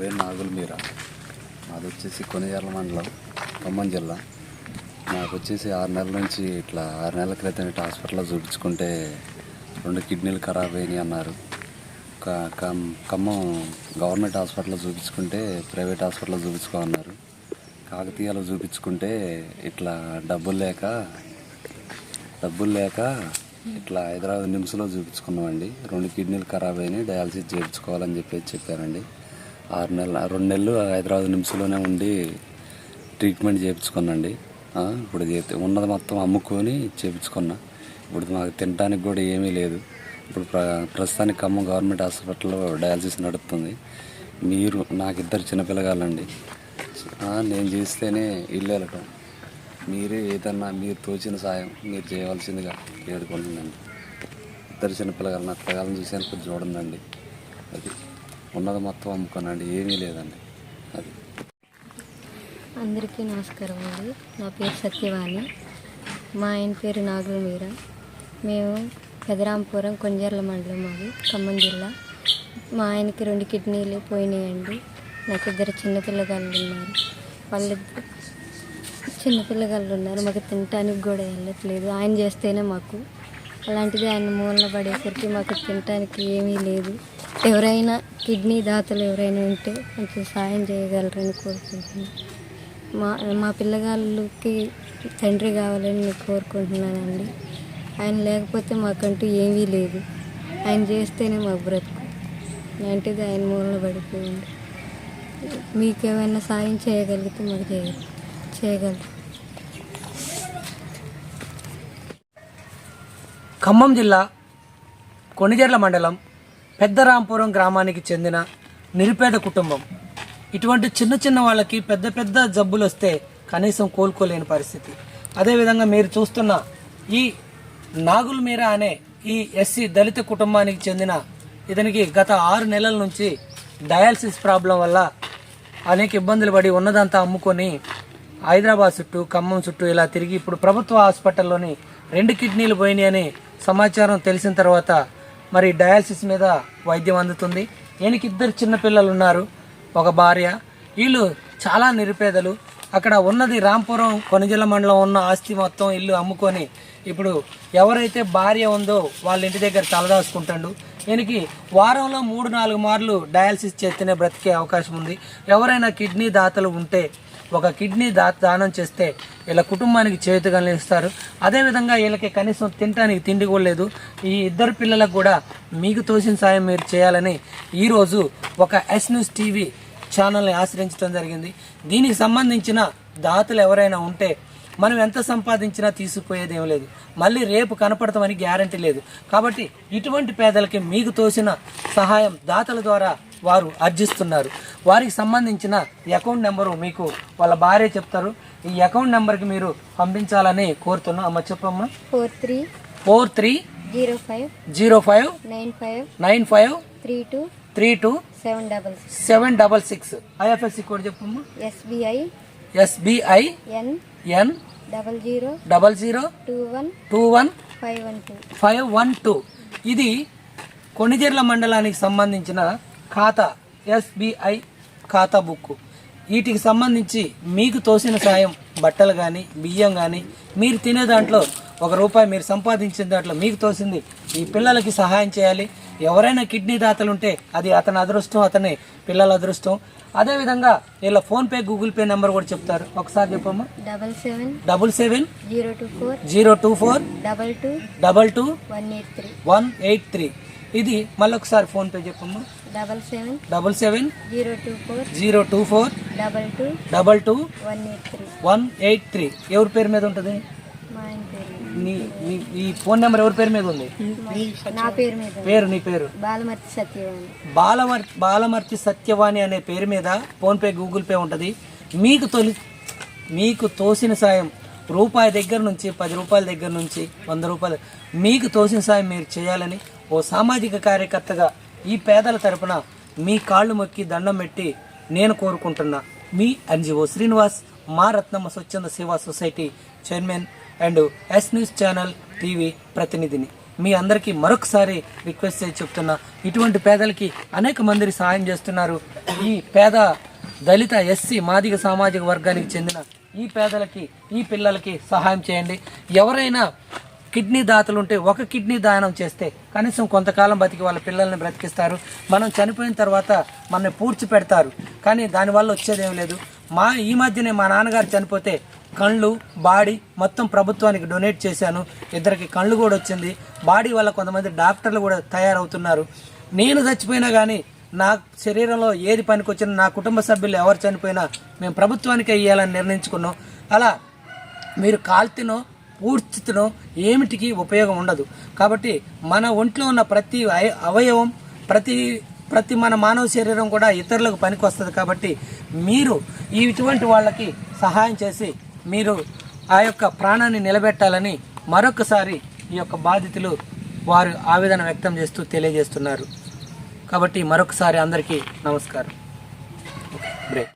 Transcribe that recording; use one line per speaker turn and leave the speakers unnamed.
పేరు నాగుల మీర? మాది వచ్చేసి కొనియాల మండలం ఖమ్మం జిల్లా. నాకు వచ్చేసి ఆరు నెలల నుంచి ఇట్లా ఆరు నెలల క్రితం ఇట్లా హాస్పిటల్లో చూపించుకుంటే రెండు కిడ్నీలు ఖరాబ్ అయినాయి అన్నారు. ఖమ్మం గవర్నమెంట్ హాస్పిటల్లో చూపించుకుంటే ప్రైవేట్ హాస్పిటల్లో చూపించుకోమన్నారు కాకతీయాలో చూపించుకుంటే ఇట్లా డబ్బులు లేక డబ్బులు లేక ఇట్లా హైదరాబాద్ నిమ్స్లో చూపించుకున్నామండి. రెండు కిడ్నీలు ఖరాబ్ అయినాయి డయాలసిస్ చేయించుకోవాలని చెప్పేసి చెప్పారండి. ఆరు నెలలు రెండు నెలలు హైదరాబాద్ నిమ్స్లోనే ఉండి ట్రీట్మెంట్ చేయించుకున్నాండి ఇప్పుడు ఉన్నది మొత్తం అమ్ముకొని చేయించుకున్నా ఇప్పుడు మాకు తినడానికి కూడా ఏమీ లేదు. ఇప్పుడు ప్ర ప్రస్తుతానికి ఖమ్మం గవర్నమెంట్ హాస్పిటల్లో డయాలసిస్ నడుస్తుంది మీరు నాకు ఇద్దరు చిన్నపిల్లగాళ్ళండి. నేను చేస్తేనే ఇల్లు వెళ్ళటం. మీరే ఏదన్నా మీరు తోచిన సాయం మీరు చేయవలసిందిగా వేడుకుంటుందండి ఇద్దరు చిన్నపిల్లగాలు నా పిల్లగాలను చూసాను కొంచెం చూడండి అది. ఉన్నది మొత్తం అమ్ముకోనండి ఏమీ లేదండి. అది.
అందరికీ నమస్కారం అండి. నా పేరు సత్యవాణి. మా ఆయన పేరు నాగుల మీర మేము పెదరాంపురం కొంజర్ల మండలం మాది ఖమ్మం జిల్లా. మా ఆయనకి రెండు కిడ్నీలు పోయినాయండి. నాకు ఇద్దరు చిన్నపిల్లగాళ్ళు ఉన్నారు. వాళ్ళిద్దరు చిన్నపిల్లగాళ్ళు ఉన్నారు. మాకు తినటానికి కూడా వెళ్ళట్లేదు. ఆయన చేస్తేనే మాకు. అలాంటిది ఆయన మూలన పడేసరికి మాకు తినటానికి ఏమీ లేదు. ఎవరైనా కిడ్నీ దాతలు ఎవరైనా ఉంటే కొంచెం సాయం చేయగలరని కోరుకుంటున్నాను మా మా పిల్లగాళ్ళకి తండ్రి కావాలని నేను కోరుకుంటున్నానండి. ఆయన లేకపోతే మాకంటూ ఏమీ లేదు. ఆయన చేస్తేనే మాకు బ్రతుకు. లాంటిది ఆయన మూలన పడిపోయింది. మీకు ఏమైనా సాయం చేయగలిగితే మాకు చేయ చేయగలరు.
ఖమ్మం జిల్లా కొణిజర్ల మండలం పెద్దరాంపురం గ్రామానికి చెందిన నిరుపేద కుటుంబం. ఇటువంటి చిన్న చిన్న వాళ్ళకి పెద్ద పెద్ద జబ్బులు వస్తే కనీసం కోలుకోలేని పరిస్థితి. అదేవిధంగా మీరు చూస్తున్న ఈ నాగుల్ మీరా అనే ఈ ఎస్సీ దళిత కుటుంబానికి చెందిన ఇతనికి గత ఆరు నెలల నుంచి డయాలసిస్ ప్రాబ్లం వల్ల అనేక ఇబ్బందులు పడి ఉన్నదంతా అమ్ముకొని హైదరాబాద్ చుట్టూ ఖమ్మం చుట్టూ ఇలా తిరిగి ఇప్పుడు ప్రభుత్వ హాస్పిటల్లోని రెండు కిడ్నీలు పోయినాయని సమాచారం తెలిసిన తర్వాత మరి డయాలసిస్ మీద వైద్యం అందుతుంది. ఈయనకి ఇద్దరు చిన్నపిల్లలు ఉన్నారు ఒక భార్య. వీళ్ళు చాలా నిరుపేదలు. అక్కడ ఉన్నది రాంపురం కొనుజల మండలం ఉన్న ఆస్తి మొత్తం ఇల్లు అమ్ముకొని ఇప్పుడు ఎవరైతే భార్య ఉందో వాళ్ళ ఇంటి దగ్గర తలదాచుకుంటాడు ఈయనకి వారంలో మూడు నాలుగు మార్లు డయాలసిస్ చేస్తేనే బ్రతికే అవకాశం ఉంది. ఎవరైనా కిడ్నీ దాతలు ఉంటే ఒక కిడ్నీ దా దానం చేస్తే వీళ్ళ కుటుంబానికి చేతుగా ఇస్తారు అదేవిధంగా వీళ్ళకి కనీసం తినడానికి తిండి కూడా లేదు. ఈ ఇద్దరు పిల్లలకు కూడా మీకు తోసిన సాయం మీరు చేయాలని ఈరోజు ఒక ఎస్ న్యూస్ టీవీ ఛానల్ని ఆశ్రయించడం జరిగింది. దీనికి సంబంధించిన దాతలు ఎవరైనా ఉంటే మనం ఎంత సంపాదించినా తీసుకుపోయేది ఏం లేదు. మళ్ళీ రేపు కనపడతామని గ్యారంటీ లేదు. కాబట్టి ఇటువంటి పేదలకి మీకు తోసిన సహాయం దాతల ద్వారా వారు అర్జిస్తున్నారు. వారికి సంబంధించిన అకౌంట్ నెంబరు మీకు వాళ్ళ భార్య చెప్తారు. ఈ అకౌంట్ నెంబర్కి మీరు పంపించాలని కోరుతున్నాం. అమ్మ చెప్పమ్మా.
Four three
four three
zero five
zero five
nine five
nine five
three two
three two
seven double
seven double six. IFSC code చెప్పమ్మా.
SBI
SBI
N
N
double zero
double zero
two one
two one
five one two
five one two. ఇది కొణిజర్ల మండలానికి సంబంధించిన ఖాతా SBI ఖాతా book వీటికి సంబంధించి మీకు తోసిన సాయం బట్టలు కానీ బియ్యం కానీ మీరు తినే దాంట్లో ఒక రూపాయి మీరు సంపాదించిన దాంట్లో మీకు తోసింది ఈ పిల్లలకి సహాయం చేయాలి. ఎవరైనా కిడ్నీ దాతలు ఉంటే అది అతని అదృష్టం అతని పిల్లల అదృష్టం. అదేవిధంగా వీళ్ళ ఫోన్పే గూగుల్ పే నెంబర్ కూడా చెప్తారు. ఒకసారి చెప్పమ్మా.
Double seven
double seven
zero two four
zero two four
double two
double two
one eight three.
One eight three. ఇది మళ్ళొకసారి ఫోన్పే చెప్పమ్మా.
Double seven
double seven
zero two four
zero two four
double two
double two
one eight three.
One eight three. ఎవరి పేరు మీద ఉంటుంది? నీ ఈ phone number ఎవరి పేరు మీద ఉంది?
నా పేరు మీద
పేరు నీ పేరు?
బాలమర్తి సత్యవాణి.
బాలమర్ బాలమర్తి సత్యవాణి అనే పేరు మీద ఫోన్పే గూగుల్ పే ఉంటుంది. మీకు తొలి మీకు తోసిన సాయం రూపాయి దగ్గర నుంచి పది రూపాయల దగ్గర నుంచి వంద రూపాయలు మీకు తోసిన సాయం మీరు చేయాలని ఓ సామాజిక కార్యకర్తగా ఈ పేదల తరపున మీ కాళ్ళు మొక్కి దండం పెట్టి నేను కోరుకుంటున్నా మీ ఎన్జిఓ శ్రీనివాస్ మా రత్నమ్మ స్వచ్ఛంద సేవా society chairman and S news channel TV ప్రతినిధిని. మీ అందరికీ మరొకసారి రిక్వెస్ట్ చేసి చెప్తున్నా ఇటువంటి పేదలకి అనేక మంది సహాయం చేస్తున్నారు. ఈ పేద దళిత ఎస్సీ మాదిగ సామాజిక వర్గానికి చెందిన ఈ పేదలకి ఈ పిల్లలకి సహాయం చేయండి. ఎవరైనా కిడ్నీ దాతలు ఉంటే ఒక కిడ్నీ దానం చేస్తే కనీసం కొంతకాలం బతికి వాళ్ళ పిల్లల్ని బ్రతికిస్తారు. మనం చనిపోయిన తర్వాత మనని పూడ్చి పెడతారు. కానీ దానివల్ల వచ్చేదేం లేదు. మా ఈ మధ్యనే మా నాన్నగారు చనిపోతే కళ్ళు బాడీ మొత్తం ప్రభుత్వానికి డొనేట్ చేశాను. ఇద్దరికి కళ్ళు కూడా వచ్చింది. బాడీ వల్ల కొంతమంది డాక్టర్లు కూడా తయారవుతున్నారు. నేను చచ్చిపోయినా కానీ నా శరీరంలో ఏది పనికొచ్చినా నా కుటుంబ సభ్యులు ఎవరు చనిపోయినా మేము ప్రభుత్వానికి ఇవ్వాలని నిర్ణయించుకున్నాం. అలా మీరు కాల్తినో పూడ్చితనో ఏమిటికి ఉపయోగం ఉండదు. కాబట్టి మన ఒంట్లో ఉన్న ప్రతి అవయవం ప్రతి ప్రతి మన మానవ శరీరం కూడా ఇతరులకు పనికి వస్తుంది కాబట్టి మీరు ఈ ఇటువంటి వాళ్ళకి సహాయం చేసి మీరు ఆ యొక్క ప్రాణాన్ని నిలబెట్టాలని మరొకసారి ఈ యొక్క బాధితులు వారు ఆవేదన వ్యక్తం చేస్తూ తెలియజేస్తున్నారు. కాబట్టి మరొకసారి అందరికీ నమస్కారం. బ్రేక్